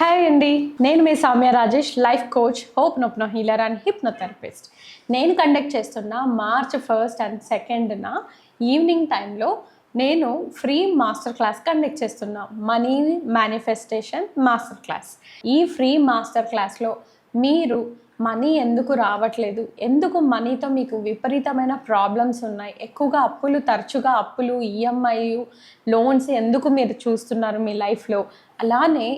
Hi అండి నేను మీ Soumya Rajesh life coach hypno healer and hypnotherapist నేను కండక్ట్ చేస్తున్న మార్చ్ ఫస్ట్ అండ్ సెకండ్న ఈవినింగ్ టైంలో నేను ఫ్రీ మాస్టర్ క్లాస్ కండక్ట్ చేస్తున్నా మనీ మేనిఫెస్టేషన్ మాస్టర్ క్లాస్ ఈ ఫ్రీ మాస్టర్ క్లాస్లో మీరు మనీ ఎందుకు రావట్లేదు? ఎందుకు మనీతో మీకు విపరీతమైన ప్రాబ్లమ్స్ ఉన్నాయి? ఎక్కువగా అప్పులు తరచుగా అప్పులు ఈఎంఐ లోన్స్ ఎందుకు మీరు చూస్తున్నారు మీ లైఫ్లో అలానే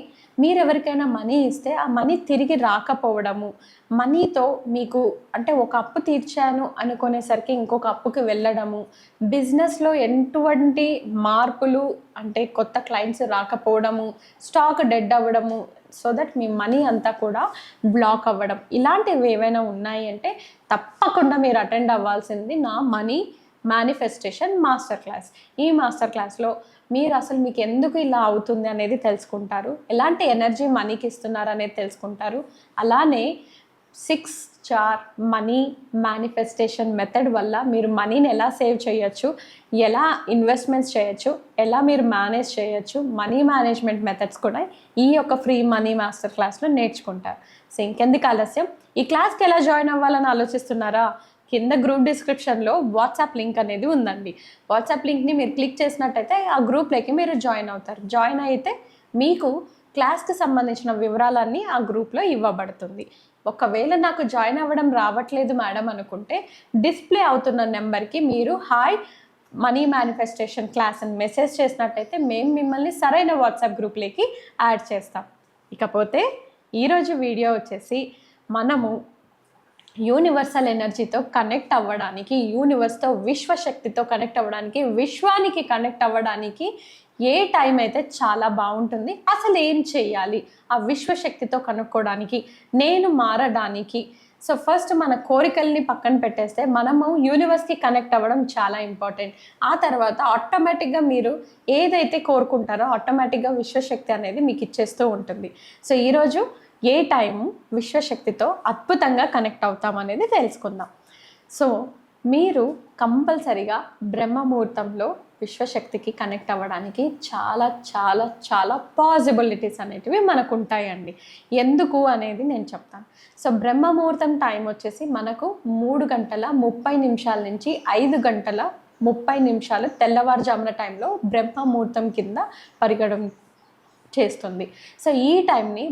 మీరు ఎవరికైనా మనీ ఇస్తే ఆ మనీ తిరిగి రాకపోవడము మనీతో మీకు అంటే ఒక అప్పు తీర్చాను అనుకునేసరికి ఇంకొక అప్పుకి వెళ్ళడము బిజినెస్లో ఎటువంటి మార్పులు అంటే కొత్త క్లయింట్స్ రాకపోవడము స్టాక్ డెడ్ అవ్వడము సో దట్ మీ మనీ అంతా కూడా బ్లాక్ అవ్వడం. ఇలాంటివి ఏవైనా ఉన్నాయి అంటే తప్పకుండా మీరు అటెండ్ అవ్వాల్సింది నా మనీ మేనిఫెస్టేషన్ మాస్టర్ క్లాస్. ఈ మాస్టర్ క్లాస్లో మీరు అసలు మీకు ఎందుకు ఇలా అవుతుంది అనేది తెలుసుకుంటారు? ఎలాంటి ఎనర్జీ మనీకి ఇస్తున్నారు అనేది తెలుసుకుంటారు? అలానే సిక్స్ చార్ మనీ మేనిఫెస్టేషన్ మెథడ్ వల్ల మీరు మనీని ఎలా సేవ్ చేయొచ్చు? ఎలా ఇన్వెస్ట్మెంట్స్ చేయొచ్చు? ఎలా మీరు మేనేజ్ చేయొచ్చు? మనీ మేనేజ్మెంట్ మెథడ్స్ కూడా ఈ యొక్క ఫ్రీ మనీ మాస్టర్ క్లాస్లో నేర్చుకుంటారు. సో ఇంకెందుకు ఆలస్యం? ఈ క్లాస్కి ఎలా జాయిన్ అవ్వాలని ఆలోచిస్తున్నారా? కింద గ్రూప్ డిస్క్రిప్షన్లో వాట్సాప్ లింక్ అనేది ఉందండి. వాట్సాప్ లింక్ని మీరు క్లిక్ చేసినట్టయితే ఆ గ్రూప్లోకి మీరు జాయిన్ అవుతారు. జాయిన్ అయితే మీకు క్లాస్కి సంబంధించిన వివరాలన్నీ ఆ గ్రూప్లో ఇవ్వబడుతుంది. ఒకవేళ నాకు జాయిన్ అవ్వడం రావట్లేదు మేడం అనుకుంటే డిస్ప్లే అవుతున్న నెంబర్కి మీరు హాయ్ మనీ మేనిఫెస్టేషన్ క్లాస్ అని మెసేజ్ చేసినట్టయితే మేము మిమ్మల్ని సరైన వాట్సాప్ గ్రూప్లోకి యాడ్ చేస్తాం. ఇకపోతే ఈరోజు వీడియో వచ్చేసి మనము యూనివర్సల్ ఎనర్జీతో కనెక్ట్ అవ్వడానికి యూనివర్స్తో విశ్వశక్తితో కనెక్ట్ అవ్వడానికి విశ్వానికి కనెక్ట్ అవ్వడానికి ఏ టైం అయితే చాలా బాగుంటుంది అసలు ఏం చేయాలి? ఆ విశ్వశక్తితో కనుక్కోవడానికి నేను మారడానికి. సో ఫస్ట్ మన కోరికల్ని పక్కన పెట్టేస్తే మనము యూనివర్స్కి కనెక్ట్ అవ్వడం చాలా ఇంపార్టెంట్. ఆ తర్వాత ఆటోమేటిక్గా మీరు ఏదైతే కోరుకుంటారో ఆటోమేటిక్గా విశ్వశక్తి అనేది మీకు ఇచ్చేస్తూ ఉంటుంది. సో ఈరోజు ఏ టైం విశ్వశక్తితో అద్భుతంగా కనెక్ట్ అవుతాం అనేది తెలుసుకుందాం. సో మీరు కంపల్సరిగా బ్రహ్మముహూర్తంలో విశ్వశక్తికి కనెక్ట్ అవ్వడానికి చాలా చాలా చాలా పాసిబిలిటీస్ అనేటివి మనకు ఉంటాయండి ఎందుకు అనేది నేను చెప్తాను. సో బ్రహ్మముహూర్తం టైం వచ్చేసి మనకు మూడు గంటల ముప్పై నిమిషాల నుంచి ఐదు గంటల ముప్పై నిమిషాలు తెల్లవారుజామున టైంలో బ్రహ్మముహూర్తం కింద పరిగణం చేస్తుంది. సో ఈ టైంని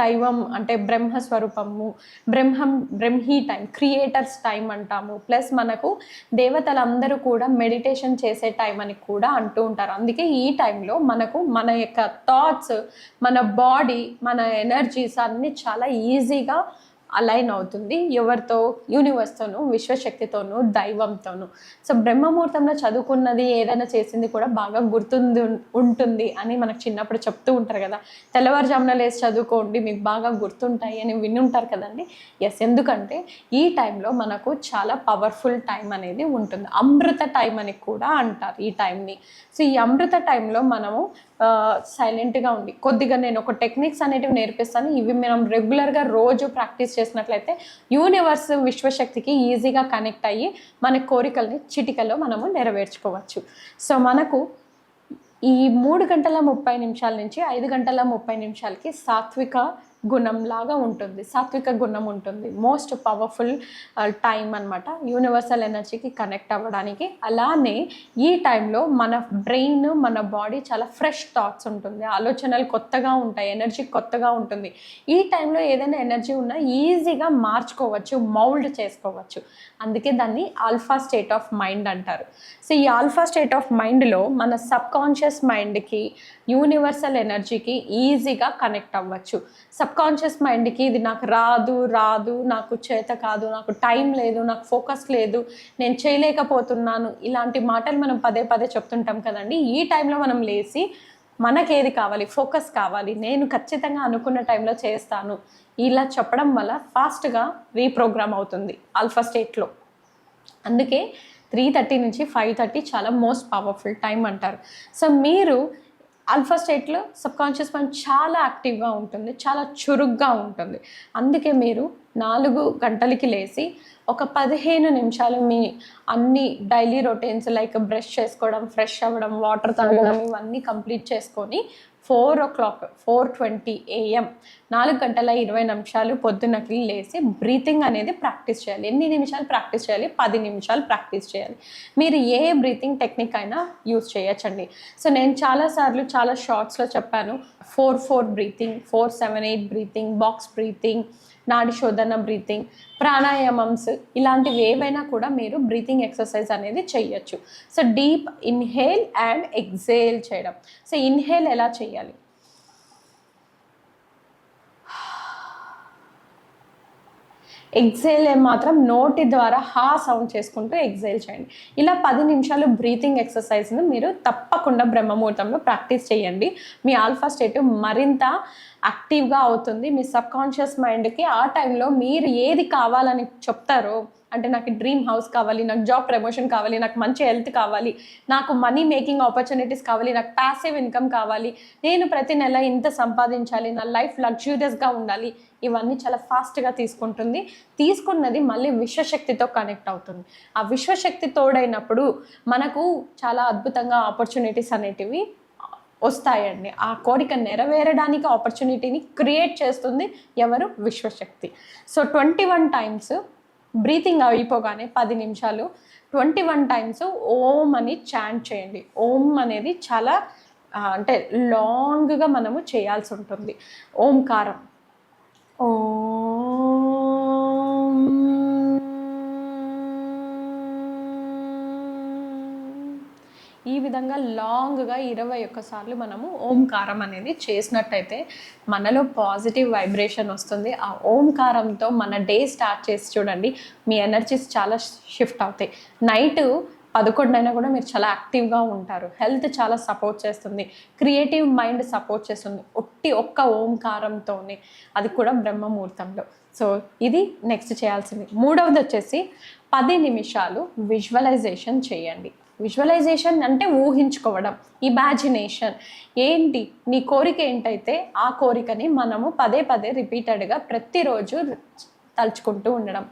దైవం అంటే బ్రహ్మస్వరూపము బ్రహ్మం బ్రహ్మీ టైం క్రియేటర్స్ టైం అంటాము. ప్లస్ మనకు దేవతలందరూ కూడా మెడిటేషన్ చేసే టైం అని కూడా అంటూ ఉంటారు. అందుకే ఈ టైంలో మనకు మన యొక్క థాట్స్ మన బాడీ మన ఎనర్జీస్ అన్నీ చాలా ఈజీగా అలైన్ అవుతుంది. ఎవరితో? యూనివర్స్తోనూ విశ్వశక్తితోనూ దైవంతోనూ. సో బ్రహ్మముహూర్తంలో చదువుకున్నది ఏదైనా చేసింది కూడా బాగా గుర్తుంది ఉంటుంది అని మనకు చిన్నప్పుడు చెప్తూ ఉంటారు కదా. తెల్లవారుజామున లేసి చదువుకోండి మీకు బాగా గుర్తుంటాయి అని వినుంటారు కదండి. ఎస్ ఎందుకంటే ఈ టైంలో మనకు చాలా పవర్ఫుల్ టైం అనేది ఉంటుంది. అమృత టైం అని కూడా అంటారు ఈ టైంని సో ఈ అమృత టైంలో మనము సైలెంట్గా ఉండి కొద్దిగా నేను ఒక టెక్నిక్స్ అనేటివి నేర్పిస్తాను. ఇవి మనం రెగ్యులర్గా రోజు ప్రాక్టీస్ చేసినట్లయితే యూనివర్స్ విశ్వశక్తికి ఈజీగా కనెక్ట్ అయ్యి మన కోరికల్ని చిటికలో మనము నెరవేర్చుకోవచ్చు. సో మనకు ఈ మూడు గంటల ముప్పై నిమిషాల నుంచి ఐదు గంటల ముప్పై నిమిషాలకి సాత్విక గుణంలాగా ఉంటుంది సాత్విక గుణం ఉంటుంది. మోస్ట్ పవర్ఫుల్ టైం అనమాట యూనివర్సల్ ఎనర్జీకి కనెక్ట్ అవ్వడానికి. అలానే ఈ టైంలో మన బ్రెయిన్ మన బాడీ చాలా ఫ్రెష్ థాట్స్ ఉంటుంది. ఆలోచనలు కొత్తగా ఉంటాయి ఎనర్జీ కొత్తగా ఉంటుంది. ఈ టైంలో ఏదైనా ఎనర్జీ ఉన్నా ఈజీగా మార్చుకోవచ్చు మౌల్డ్ చేసుకోవచ్చు. అందుకే దాన్ని ఆల్ఫా స్టేట్ ఆఫ్ మైండ్ అంటారు. సో ఈ ఆల్ఫా స్టేట్ ఆఫ్ మైండ్లో మన సబ్ కాన్షియస్ మైండ్కి యూనివర్సల్ ఎనర్జీకి ఈజీగా కనెక్ట్ అవ్వచ్చు. సబ్ కాన్షియస్ మైండ్కి ఇది నాకు రాదు రాదు నాకు చేత కాదు నాకు టైం లేదు నాకు ఫోకస్ లేదు నేను చేయలేకపోతున్నాను. ఇలాంటి మాటలు మనం పదే పదే చెప్తుంటాం కదండి. ఈ టైంలో మనం లేచి మనకేది కావాలి ఫోకస్ కావాలి. నేను ఖచ్చితంగా అనుకున్న టైంలో చేస్తాను. ఇలా చెప్పడం వల్ల ఫాస్ట్గా రీప్రోగ్రామ్ అవుతుంది ఆల్ఫా స్టేట్లో. అందుకే త్రీ థర్టీ నుంచి ఫైవ్ థర్టీ చాలా మోస్ట్ పవర్ఫుల్ టైం అంటారు. సో మీరు ఆల్ఫా స్టేట్లో సబ్కాన్షియస్ మైండ్ చాలా యాక్టివ్గా ఉంటుంది చాలా చురుగ్గా ఉంటుంది. అందుకే మీరు నాలుగు గంటలకి లేచి ఒక పదిహేను నిమిషాలు మీ అన్ని డైలీ రొటీన్స్ లైక్ బ్రష్ చేసుకోవడం ఫ్రెష్ అవ్వడం వాటర్ తాగడం ఇవన్నీ కంప్లీట్ చేసుకొని four o'clock four twenty AM నాలుగు గంటల ఇరవై నిమిషాలు పొద్దున్నకి లేసి బ్రీతింగ్ అనేది ప్రాక్టీస్ చేయాలి. ఎన్ని నిమిషాలు ప్రాక్టీస్ చేయాలి? పది నిమిషాలు ప్రాక్టీస్ చేయాలి. మీరు ఏ బ్రీతింగ్ టెక్నిక్ అయినా యూజ్ చేయొచ్చండి. సో నేను చాలాసార్లు చాలా షార్ట్స్లో చెప్పాను. Four four breathing four seven eight breathing box breathing నాడి శోధన బ్రీతింగ్ ప్రాణాయామమ్స్ ఇలాంటివి ఏవైనా కూడా మీరు బ్రీతింగ్ ఎక్సర్సైజ్ అనేది చేయొచ్చు. So deep inhale and exhale చేయడం. సో ఇన్హేల్ ఎలా చేయాలి? ఎగ్జైల్ మాత్రం నోటి ద్వారా హా సౌండ్ చేసుకుంటూ ఎగ్జైల్ చేయండి. ఇలా పది నిమిషాలు బ్రీతింగ్ ఎక్సర్సైజ్ను మీరు తప్పకుండా బ్రహ్మముహూర్తంలో ప్రాక్టీస్ చేయండి. మీ ఆల్ఫా స్టేట్ మరింత యాక్టివ్గా అవుతుంది. మీ సబ్కాన్షియస్ మైండ్కి ఆ టైంలో మీరు ఏది కావాలని చెప్తారో అంటే నాకు డ్రీమ్ హౌస్ కావాలి నాకు జాబ్ ప్రమోషన్ కావాలి నాకు మంచి హెల్త్ కావాలి నాకు మనీ మేకింగ్ ఆపర్చునిటీస్ కావాలి నాకు ప్యాసివ్ ఇన్కమ్ కావాలి నేను ప్రతి నెల ఇంత సంపాదించాలి నా లైఫ్ లగ్జూరియస్గా ఉండాలి ఇవన్నీ చాలా ఫాస్ట్గా తీసుకుంటుంది. తీసుకున్నది మళ్ళీ విశ్వశక్తితో కనెక్ట్ అవుతుంది. ఆ విశ్వశక్తి తోడైనప్పుడు మనకు చాలా అద్భుతంగా ఆపర్చునిటీస్ అనేటివి వస్తాయండి. ఆ కోరిక నెరవేరడానికి ఆపర్చునిటీని క్రియేట్ చేస్తుంది ఎవరు? విశ్వశక్తి. So twenty one times breathing అయిపోగానే పది నిమిషాలు. ట్వంటీ వన్ టైమ్స్ ఓం అని చాంట్ చేయండి. ఓం అనేది చాలా అంటే లాంగ్గా మనము చేయాల్సి ఉంటుంది. ఓంకారం. ఓం ఈ విధంగా లాంగ్గా ఇరవై ఒక్కసార్లు మనము ఓంకారం అనేది చేసినట్టయితే మనలో పాజిటివ్ వైబ్రేషన్ వస్తుంది. ఆ ఓంకారంతో మన డే స్టార్ట్ చేసి చూడండి మీ ఎనర్జీస్ చాలా షిఫ్ట్ అవుతాయి. నైట్ పదకొండైనా కూడా మీరు చాలా యాక్టివ్గా ఉంటారు. హెల్త్ చాలా సపోర్ట్ చేస్తుంది. క్రియేటివ్ మైండ్ సపోర్ట్ చేస్తుంది. ఒట్టి ఒక్క ఓంకారంతోనే. అది కూడా బ్రహ్మముహూర్తంలో. సో ఇది నెక్స్ట్ చేయాల్సింది. మూడవది వచ్చేసి పది నిమిషాలు విజువలైజేషన్ చేయండి. విజువలైజేషన్ అంటే ఊహించుకోవడం ఇమాజినేషన్. ఏంటి? నీ కోరిక ఏంటైతే ఆ కోరికని మనము పదే పదే రిపీటెడ్గా ప్రతిరోజు తలుచుకుంటూ ఉండడం.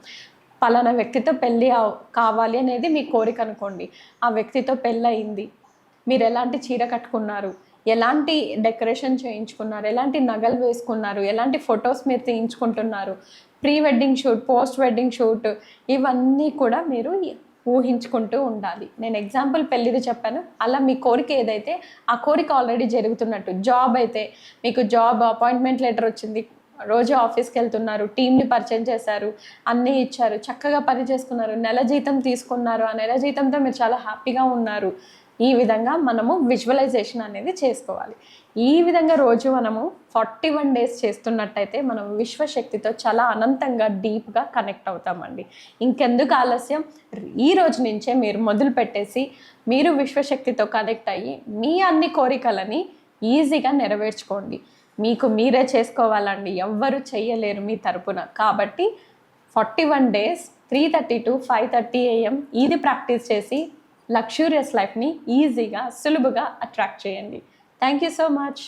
పలానా వ్యక్తితో పెళ్ళి కావాలి అనేది మీ కోరిక అనుకోండి. ఆ వ్యక్తితో పెళ్ళి అయింది మీరు ఎలాంటి చీర కట్టుకున్నారు? ఎలాంటి డెకరేషన్ చేయించుకున్నారు? ఎలాంటి నగలు వేసుకున్నారు? ఎలాంటి ఫొటోస్ మీరు తీయించుకుంటున్నారు? Pre wedding shoot post wedding shoot ఇవన్నీ కూడా మీరు ఊహించుకుంటూ ఉండాలి. నేను ఎగ్జాంపుల్ పెళ్ళిది చెప్పాను. అలా మీ కోరిక ఏదైతే ఆ కోరిక ఆల్రెడీ జరుగుతున్నట్టు జాబ్ అయితే మీకు జాబ్ అపాయింట్మెంట్ లెటర్ వచ్చింది రోజు ఆఫీస్కి వెళ్తున్నారు టీంని పరిచయం చేశారు అన్నీ ఇచ్చారు చక్కగా పని చేసుకున్నారు నెల జీతం తీసుకున్నారు ఆ నెల జీతంతో మీరు చాలా హ్యాపీగా ఉన్నారు. ఈ విధంగా మనము విజువలైజేషన్ అనేది చేసుకోవాలి. ఈ విధంగా రోజు మనము ఫార్టీ వన్ డేస్ చేస్తున్నట్టయితే మనం విశ్వశక్తితో చాలా అనంతంగా డీప్గా కనెక్ట్ అవుతామండి. ఇంకెందుకు ఆలస్యం? ఈ రోజు నుంచే మీరు మొదలు పెట్టేసి మీరు విశ్వశక్తితో కనెక్ట్ అయ్యి మీ అన్ని కోరికలని ఈజీగా నెరవేర్చుకోండి. మీకు మీరే చేసుకోవాలండి. ఎవ్వరు చెయ్యలేరు మీ తరపున. కాబట్టి forty one days three thirty to five thirty AM ఇది ప్రాక్టీస్ చేసి లగ్జూరియస్ లైఫ్ని ఈజీగా సులువుగా అట్రాక్ట్ చేయండి. Thank you so much